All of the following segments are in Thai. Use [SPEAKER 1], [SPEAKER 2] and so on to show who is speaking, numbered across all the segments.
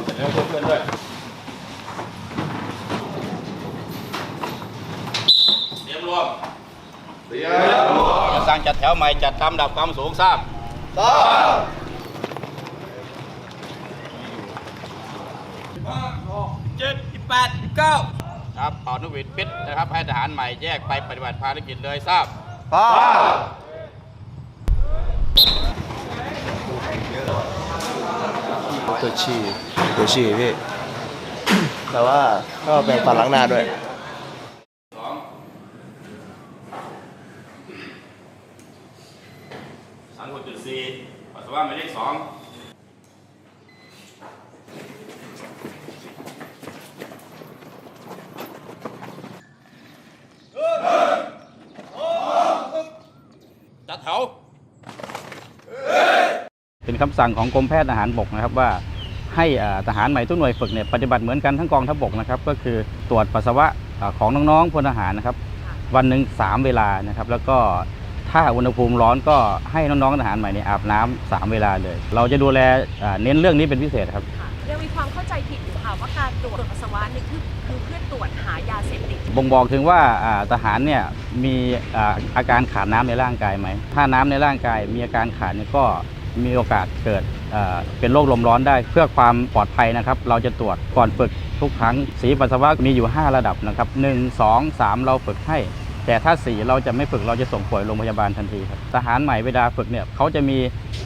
[SPEAKER 1] เราเสร็จแล้วช่วยเพื่อนด้วยเตรียมรวม
[SPEAKER 2] เรียบ
[SPEAKER 1] จะสร้างจัดแถวใหม่จัดลำดับความสูงทราบ
[SPEAKER 2] ต่อ
[SPEAKER 1] เจ็ดสิบแปดสิบเก้าครับเป่านกหวีดปิดนะครับ ให้ทหารใหม่แยกไปปฏิบัติภารกิจเลยทราบ
[SPEAKER 2] ต่อ
[SPEAKER 3] ตัวฉี่ ตัวฉี่พี่แต่ว่าก็แบ่งปันล้างหน้าด้วย
[SPEAKER 1] สองสามหกจุดสี่ปัสสาวะหมายเลขสองจัดแถวเป็นคำสั่งของกรมแพทย์ทหารบกนะครับว่า ให้อ่าทหารใหม่ทุกหน่วยฝึกเนี่ยปฏิบัติเหมือนกันทั้งกองทัพบกนะครับก็คือตรวจปัสสาวะอ่าของน้องๆพลทหารนะครับวันหนึ่งสามเวลานะครับแล้วก็ถ้าอุณหภูมิร้อนก็ให้น้องๆทหารใหม่เนี่ยอาบน้ำสามเวลาเลย เราจะดูแลอ่าเน้นเรื่องนี้เป็นพิเศษครับ
[SPEAKER 4] ค่ะยังมีความเข้าใจผิดอยู่ค่ะว่าการตรวจปัสสาวะนี่คือคือเพื่อตรวจหายาเสพติด
[SPEAKER 1] บ่งบอกถึงว่าอ่าทหารเนี่ยมีอ่าอาการขาดน้ำในร่างกายไหมถ้าน้ำในร่างกายมีอาการขาดเนี่ยก็ มีโอกาสเกิดเป็นโรคลมร้อนได้ เพื่อความปลอดภัยนะครับ เราจะตรวจก่อนฝึกทุกครั้ง สีปัสสาวะมีอยู่ 5 ระดับนะครับ 1 2 3 เราฝึกให้ แต่ถ้าสีเราจะไม่ฝึกเราจะส่งป่วยโรงพยาบาลทันทีครับทหารใหม่เวลาฝึกเนี่ยเขาจะมี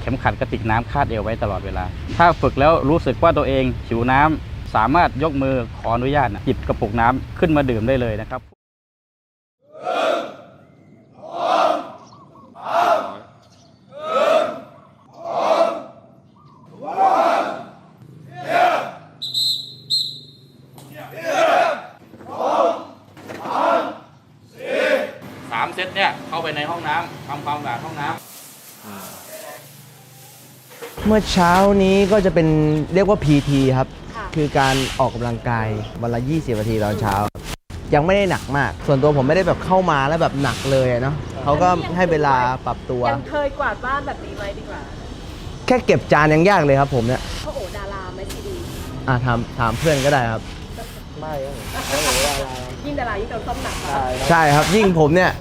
[SPEAKER 1] เข็มขัดกระติกน้ำคาดเอวไว้ตลอดเวลา ถ้าฝึกแล้วรู้สึกว่าตัวเองหิวน้ำสามารถยกมือขออนุญาตนะหยิบกระปุกน้ำขึ้นมาดื่มได้เลยนะครับ สามเซตเนี่ยเข้าไปในห้องน้ำ ทำความสะอาดห้องน้ำ
[SPEAKER 3] เมื่อเช้านี้ก็จะเป็นเรียกว่า PT ครับ
[SPEAKER 4] ค่ะ
[SPEAKER 3] คือการออกกำลังกายวันละ 20นาทีตอนเช้า ยังไม่ได้หนักมาก ส่วนตัวผมไม่ได้แบบเข้ามาแล้วแบบหนักเลยอะเนาะเขาก็ให้เวลาปรับตัว
[SPEAKER 4] ยังเคยกวาดบ้านแบบนี้ไหมดีกว่า
[SPEAKER 3] แค่เก็บจานยังยากเลยครับผมเนี่ย
[SPEAKER 4] พ่อโอดาราไหมซีดี
[SPEAKER 3] อะถามถามเพื่อนก็ได้ครับ
[SPEAKER 4] ยิ่งดารายิ่งโดนต้มหนักค่ะ
[SPEAKER 3] ใช่ครับ ยิ่งผมเนี่ย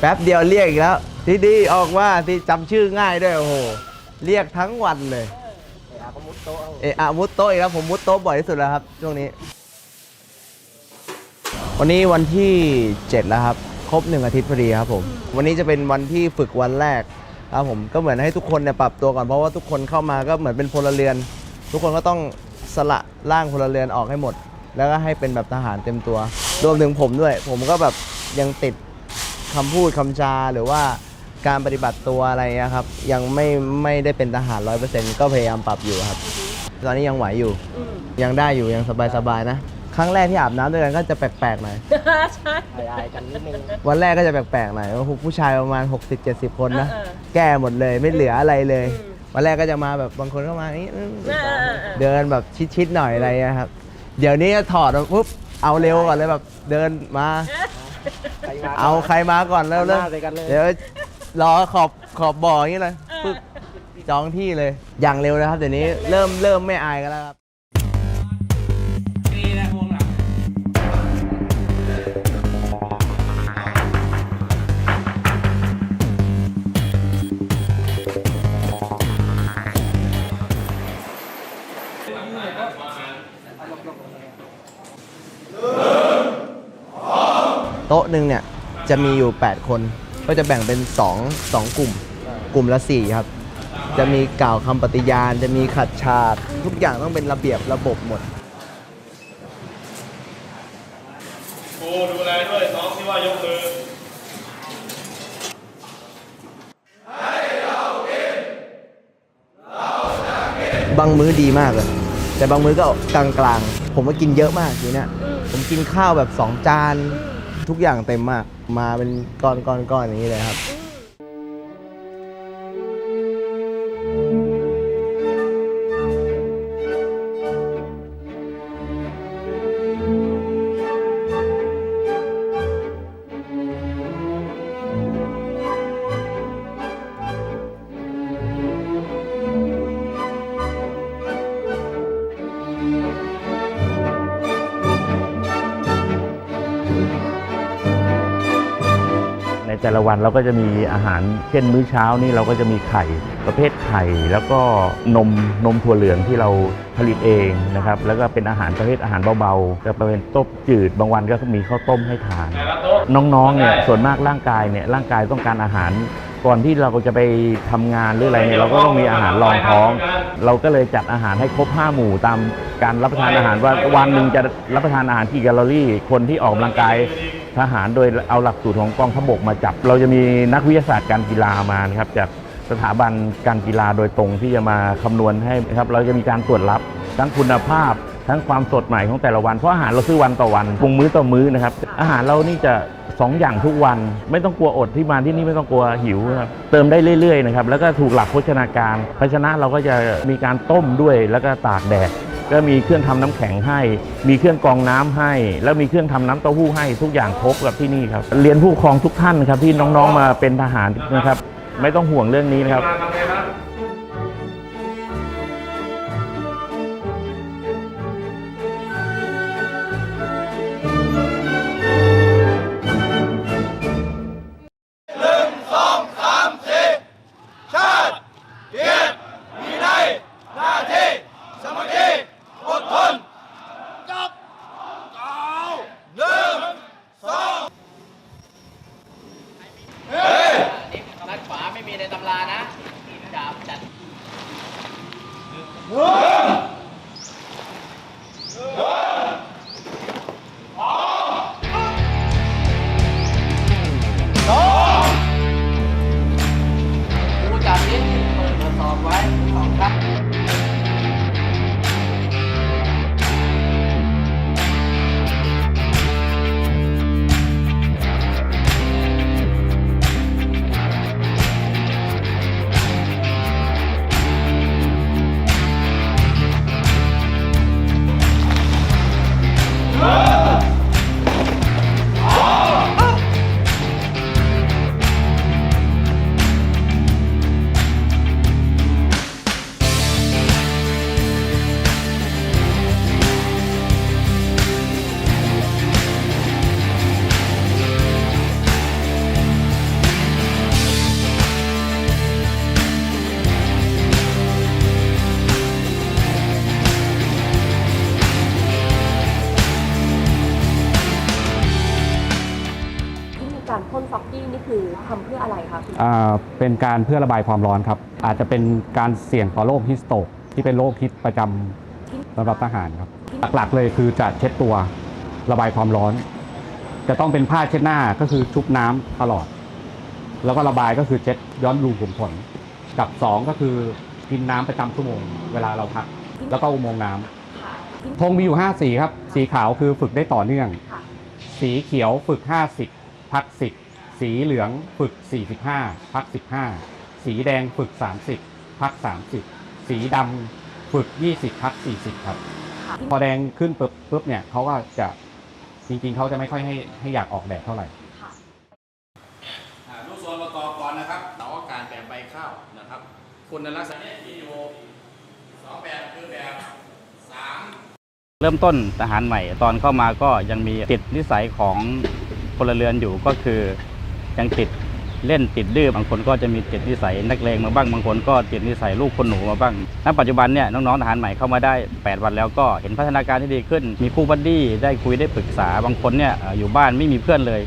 [SPEAKER 3] แป๊บเดียวเรียกอีกแล้ว ดีดีออกว่าที่จำชื่อง่ายด้วยโอ้โหเรียกทั้งวันเลยเอะอะมุดโต๊ะอีกแล้วผมมุดโต๊ะบ่อยที่สุดแล้วครับช่วงนี้ วันนี้วันที่ 7 แล้วครับ ครบหนึ่งอาทิตย์พอดีครับผม วันนี้จะเป็นวันที่ฝึกวันแรกครับผมก็เหมือนให้ทุกคนเนี่ยปรับตัวก่อนเพราะว่าทุกคนเข้ามาก็เหมือนเป็นพลเรือน ทุกคนก็ต้องสละร่างพลเรือนออกให้หมด แล้วก็ให้เป็นแบบทหารเต็มตัว รวมถึงผมด้วย ผมก็แบบยังติดคำพูดคำจาหรือว่า การปฏิบัติตัวอะไรเงี้ยครับยังไม่ไม่ได้เป็นทหารร้อยเปอร์เซ็นต์ก็พยายามปรับอยู่ครับ ตอนนี้ยังไหวอยู่
[SPEAKER 4] อืม
[SPEAKER 3] ยังได้อยู่ยังสบายๆนะ ครั้งแรกที่อาบน้ำด้วยกันก็จะแปลกๆหน่อย
[SPEAKER 4] ใช่
[SPEAKER 3] วันแรกก็จะแปลกๆหน่อยว่าผู้ชายประมาณ 60-70 คนนะ
[SPEAKER 4] เออ
[SPEAKER 3] แก้หมดเลยไม่เหลืออะไรเลย
[SPEAKER 4] อืม
[SPEAKER 3] วันแรกก็จะมาแบบบางคนก็มาอย่างนี้
[SPEAKER 4] เออเออเออ
[SPEAKER 3] เดินแบบชิดๆหน่อยอะไรเงี้ยครับ เดี๋ยวนี้ถอดมาปุ๊บเอาเร็วก่อนเลยแบบเดินมาเอาใครมาก่อนแล้วเริ่มเดี๋ยว รอขอบขอบบ่ออย่างนี้เลยปึ๊บจองที่เลย อย่างเร็วนะครับเดี๋ยวนี้เริ่มเริ่มไม่อายกันแล้วครับโต๊ะหนึ่งเนี่ยจะมีอยู่ 8 คน ก็จะแบ่งเป็น2 2กลุ่ม กลุ่มละ4ครับ จะมีกล่าวคำปฏิญาณ จะมีขัดฉาก ทุกอย่างต้องเป็นระเบียบระบบหมด
[SPEAKER 1] ครูดูแลด้วยน้องที่ว่ายกมือ
[SPEAKER 3] บางมื้อดีมากเลย แต่บางมื้อก็กลางๆ ผมก็กินเยอะมากทีเนี้ยผมกินข้าวแบบ 2 จาน ทุกอย่างเต็มมาก มาเป็นก้อนๆๆอย่างนี้เลยครับ
[SPEAKER 5] แต่ละวันเราก็จะมีอาหารเช่นมื้อเช้านี่เราก็จะมีไข่ประเภทไข่ แล้วก็นมนมถั่วเหลืองที่เราผลิตเองนะครับแล้วก็เป็นอาหารประเภทอาหารเบาๆก็เป็นต้มจืดบางวันก็มีข้าวต้มให้ทานน้องๆเนี่ยส่วนมากร่างกายเนี่ยร่างกายต้องการอาหารก่อนที่เราจะไปทำงานหรืออะไรเนี่ยเราก็ต้องมีอาหารรองท้อง เราก็เลยจัดอาหารให้ครบห้าหมู่ตามการรับประทานอาหารว่าวันหนึ่งจะรับประทานอาหารกี่แคลอรี่ คนที่ออกกำลังกาย ทหารโดยเอาหลักสูตรของกองทพบกมาจับ เราจะมีนักวิทยาศาสตร์การกีฬามานะครับจากสถาบันการกีฬาโดยตรงที่จะมาคำนวณให้นะครับเราจะมีการตรวจรับทั้งคุณภาพ ทั้งความสดใหม่ของแต่ละวัน เพราะอาหารเราซื้อวันต่อวันปรุงมื้อต่อมื้อนะครับ อาหารเรานี่จะสองอย่างทุกวัน ไม่ต้องกลัวอดที่มาที่นี่ไม่ต้องกลัวหิวครับเติมได้เรื่อยๆนะครับแล้วก็ถูกหลักโภชนาการภาชนะเราก็จะมีการต้มด้วยแล้วก็ตากแดด ก็มีเครื่องทำน้ำแข็งให้ มีเครื่องกรองน้ำให้ แล้วมีเครื่องทำน้ำเต้าหู้ให้ทุกอย่างครบกับที่นี่ครับ เรียนผู้ปกครองทุกท่านครับที่น้องๆมาเป็นทหารนะครับ ไม่ต้องห่วงเรื่องนี้นะครับ
[SPEAKER 6] เป็
[SPEAKER 4] นกา
[SPEAKER 7] รเพื่อระบายความร้อนครับ อาจจะเป็นการเสี่ยงต่อโรคฮิสโตกที่เป็นโรคฮิตประจำสำหรับทหารครับ หลักๆเลยคือจะเช็ดตัวระบายความร้อน จะต้องเป็นผ้าเช็ดหน้าก็คือชุบน้ำตลอด แล้วก็ระบายก็คือเช็ดย้อนรูขุมขนกับสองก็คือกินน้ำประจำชั่วโมงเวลาเราพัก แล้วก็อุโมงน้ำ
[SPEAKER 4] ค่ะ
[SPEAKER 7] ธงมีอยู่ห้าสีครับ สีขาวคือฝึกได้ต่อเนื่อง สีเขียวฝึก 50 พัก 10 สีเหลืองฝึก 45 พัก 15 สีแดงฝึก 30 พัก 30 สีดำฝึก 20 พัก 40 ครับ
[SPEAKER 4] ค่ะ
[SPEAKER 7] พอแดงขึ้นปุ๊บปุ๊บเนี่ยเขาก็จะจริงๆเขาจะไม่ค่อยให้ให้อยากออกแดดเท่าไหร่
[SPEAKER 4] ค่ะ
[SPEAKER 1] รูปส่วนประกอบก่อนนะครับเสาอากาศแบบใบข้าวนะครับ คุณลักษณะมีอยู่สองแบบคือแบบสามเริ่มต้นทหารใหม่ตอนเข้ามาก็ยังมีติดนิสัยของพลเรือนอยู่ก็คือ ยังติดเล่นติดดื้อบางคนก็จะมีติดนิสัยนักเลงมาบ้างบางคนก็ติดนิสัยลูกคนหนูมาบ้างณปัจจุบันเนี่ยน้องๆทหารใหม่เข้ามาได้ 8 วันแล้วก็เห็นพัฒนาการที่ดีขึ้น มีคู่บัดดี้ได้คุยได้ปรึกษาบางคนเนี่ยอยู่บ้านไม่มีเพื่อนเลย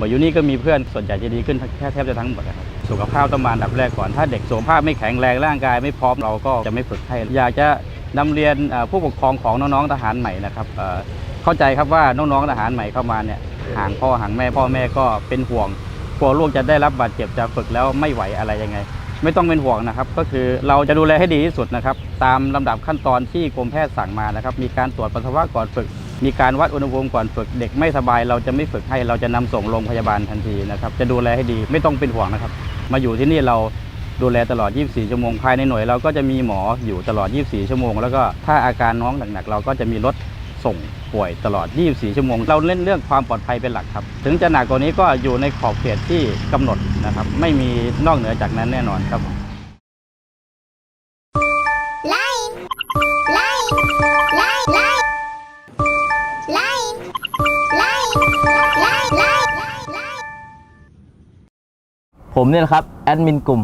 [SPEAKER 1] มาอยู่นี่ก็มีเพื่อนส่วนใหญ่จะดีขึ้นแค่แทบจะทั้งหมดครับสุขภาพต้องมาอันดับแรกก่อนถ้าเด็กสุขภาพไม่แข็งแรงร่างกายไม่พร้อมเราก็จะไม่ฝึกให้อยากจะนำเรียนผู้ปกครองของน้องๆทหารใหม่นะครับเข้าใจครับว่าน้องๆทหารใหม่เข้ามาเนี่ยห่างพ่อห่างแม่พ่อแม่ก็เป็นห่วงก ลัวลูกจะได้รับบาดเจ็บจะฝึกแล้วไม่ไหวอะไรยังไง ไม่ต้องเป็นห่วงนะครับ ก็คือเราจะดูแลให้ดีที่สุดนะครับ ตามลำดับขั้นตอนที่กรมแพทย์สั่งมานะครับ มีการตรวจปัสสาวะก่อนฝึก มีการวัดอุณหภูมิก่อนฝึก เด็กไม่สบาย เราจะไม่ฝึกให้เราจะนำส่งโรงพยาบาลทันทีนะครับ จะดูแลให้ดีไม่ต้องเป็นห่วงนะครับ มาอยู่ที่นี่เราดูแลตลอด 24 ชั่วโมง ภายในหน่วยเราก็จะมีหมออยู่ตลอด 24 ชั่วโมง แล้วก็ถ้าอาการน้องหนักๆ เราก็จะมีรถ ส่งป่วยตลอด 24 ชั่วโมง เราเล่นเรื่องความปลอดภัยเป็นหลักครับ ถึงจะหนักกว่านี้ก็อยู่ในขอบเขตที่กำหนดนะครับ ไม่มีนอกเหนือจากนั้นแน่นอนครับ
[SPEAKER 8] Line, line, line, line, line, line, line, line.
[SPEAKER 3] ผมเนี่ยนะครับ แอดมินกลุ่ม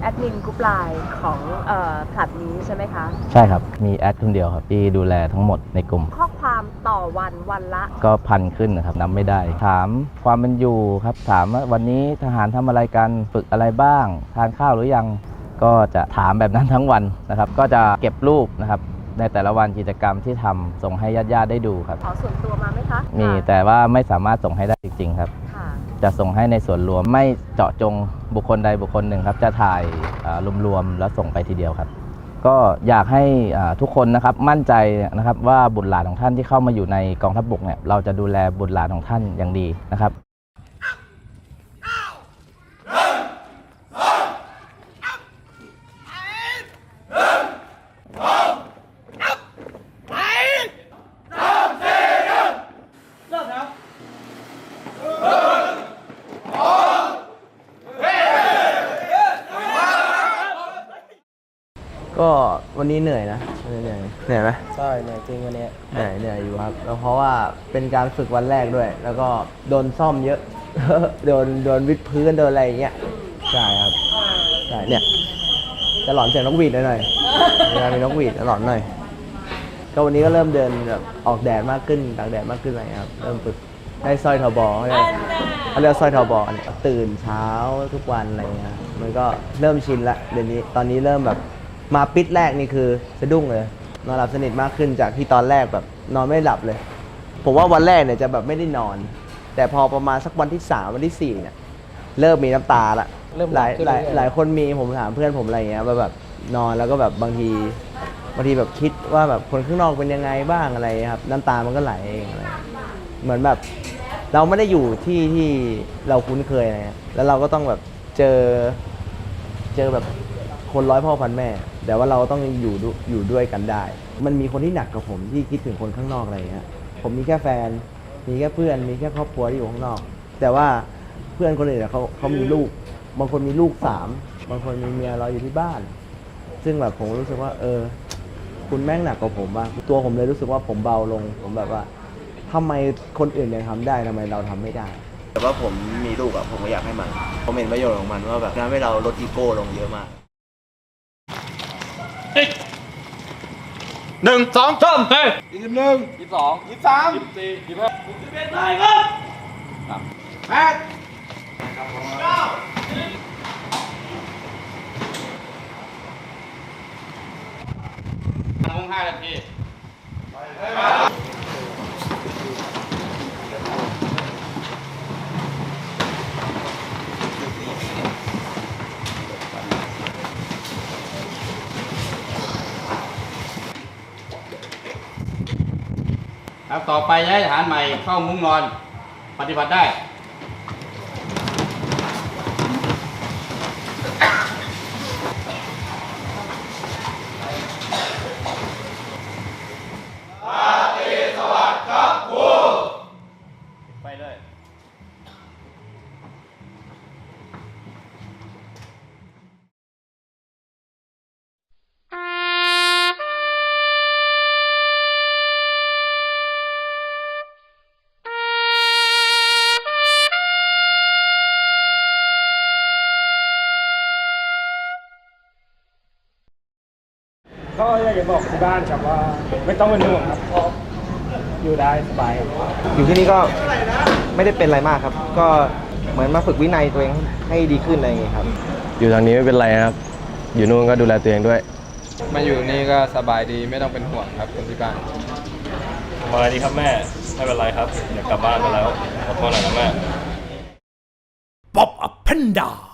[SPEAKER 4] แอดมินกรุ๊ปไลน์ของเอ่อคลับนี้ใช่ไหมคะ
[SPEAKER 3] ใช่ครับ มีแอดคนเดียวครับ ที่ดูแลทั้งหมดในกลุ่ม
[SPEAKER 4] ข้อความต่อวันวันละ
[SPEAKER 3] ก็พันขึ้นนะครับนับไม่ได้ ถามความเป็นอยู่ครับ ถามว่าวันนี้ทหารทำอะไรกัน ฝึกอะไรบ้าง ทานข้าวหรือยัง ก็จะถามแบบนั้นทั้งวันนะครับ ก็จะเก็บรูปนะครับในแต่ละวันกิจกรรมที่ทำส่งให้ญาติๆได้ดูครับ
[SPEAKER 4] ขอส่วนตัวมาไหมคะ
[SPEAKER 3] มี
[SPEAKER 4] ค่ะ
[SPEAKER 3] แต่ว่าไม่สามารถส่งให้ได้จริง ๆ ครับ
[SPEAKER 4] ค่ะ
[SPEAKER 3] จะส่งให้ในส่วนรวมไม่เจาะจงบุคคลใดบุคคลหนึ่งครับ จะถ่ายรวมๆแล้วส่งไปทีเดียวครับ ก็อยากให้ทุกคนนะครับมั่นใจนะครับว่าบุตรหลานของท่านที่เข้ามาอยู่ในกองทัพบกเนี่ยเราจะดูแลบุตรหลานของท่านอย่างดีนะครับ ก็วันนี้เหนื่อยนะเหนื่อยเหนื่อยไหม
[SPEAKER 6] ใช่เหนื่อยจริงวันนี้
[SPEAKER 3] เหนื่อยเหนื่อยอยู่ครับแล้วเพราะว่าเป็นการฝึกวันแรกด้วย แล้วก็โดนซ่อมเยอะ โดนโดนวิดพื้นโดนอะไรอย่างเงี้ยใช่ครับใช่เนี่ยจะหลอนเสียงนกหวีดหน่อยๆเวลามีนกหวีดจะหลอนหน่อยก็วันนี้ก็เริ่มเดินแบบออกแดดมากขึ้นตากแดดมากขึ้นอะไรเงี้ยครับ เริ่มฝึกได้สร้อยทอบอเขาเรียกเขาเรียกสร้อยทอบอเนี่ยตื่นเช้าทุกวันอะไรเงี้ยมันก็เริ่มชินละเดี๋ยวนี้ตอนนี้เริ่มแบบ มาปิดแรกนี่คือสะดุ้งเลย นอนหลับสนิทมากขึ้นจากที่ตอนแรกแบบนอนไม่หลับเลย ผมว่าวันแรกเนี่ยจะแบบไม่ได้นอน แต่พอประมาณสักวันที่สามวันที่สี่เนี่ยเริ่มมีน้ำตาละ
[SPEAKER 6] เริ่ม
[SPEAKER 3] หลาย
[SPEAKER 6] ขึ้น
[SPEAKER 3] หลาย
[SPEAKER 6] เรื่อยๆ
[SPEAKER 3] หลายคนมีผมถามเพื่อนผมอะไรเงี้ยว่าแบบนอนแล้วก็แบบบางทีบางทีแบบคิดว่าแบบคนข้างนอกเป็นยังไงบ้างอะไรครับน้ำตามันก็ไหลเองอะไรเหมือนแบบเราไม่ได้อยู่ที่ที่เราคุ้นเคยอะไรเงี้ยแล้วเราก็ต้องแบบเจอเจอแบบ คนร้อยพ่อพันแม่ แต่ว่าเราต้องอยู่ดูอยู่ด้วยกันได้ มันมีคนที่หนักกว่าผมที่คิดถึงคนข้างนอกอะไรเงี้ยผมมีแค่แฟน มีแค่เพื่อน มีแค่ครอบครัวที่อยู่ข้างนอก แต่ว่าเพื่อนคนอื่นเขาเขามีลูก บางคนมีลูกสาม บางคนมีเมียรออยู่ที่บ้าน ซึ่งแบบผมรู้สึกว่า เออ คุณแม่งหนักกว่าผมบ้างตัวผมเลยรู้สึกว่าผมเบาลง ผมแบบว่าทำไมคนอื่นยังทำได้ทำไมเราทำไม่ได้ แต่ว่าผมมีลูกอะผมก็อยากให้มัน ผมเห็นประโยชน์ของมันว่าแบบทำให้เราลดอีโก้ลงเยอะมาก
[SPEAKER 2] หนึ่งสองสามเฮ้ยยี่สิบหนึ่งยี่สิบสองยี่สิบสามยี่สิบสี่ยี่สิบห้ายี่สิบเอ็ดได้ครับแปดเก้า
[SPEAKER 1] ทงห้านาที ต่อไปย้ายทหารใหม่เข้ามุ้งนอน ปฏิบัติได้
[SPEAKER 9] บอกที่บ้านครับว่าไม่ต้องเป็นห่วงครับอยู่ได้สบายครับ
[SPEAKER 10] อยู่ที่นี่ก็ไม่ได้เป็นอะไรมากครับ ก็เหมือนมาฝึกวินัยตัวเองให้ดีขึ้นอะไรอย่างเงี้ยครับ
[SPEAKER 3] อยู่ทางนี้ไม่เป็นไรครับ อยู่นู่นก็ดูแลตัวเองด้วย
[SPEAKER 9] มาอยู่นี่ก็สบายดีไม่ต้องเป็นห่วงครับคนที่บ้าน
[SPEAKER 11] มาดีครับแม่ไม่เป็นไรครับเดี๋ยวกลับบ้านไปแล้วขอโทษหน่อยนะแม่
[SPEAKER 12] ป๊อปอัพแพนด้า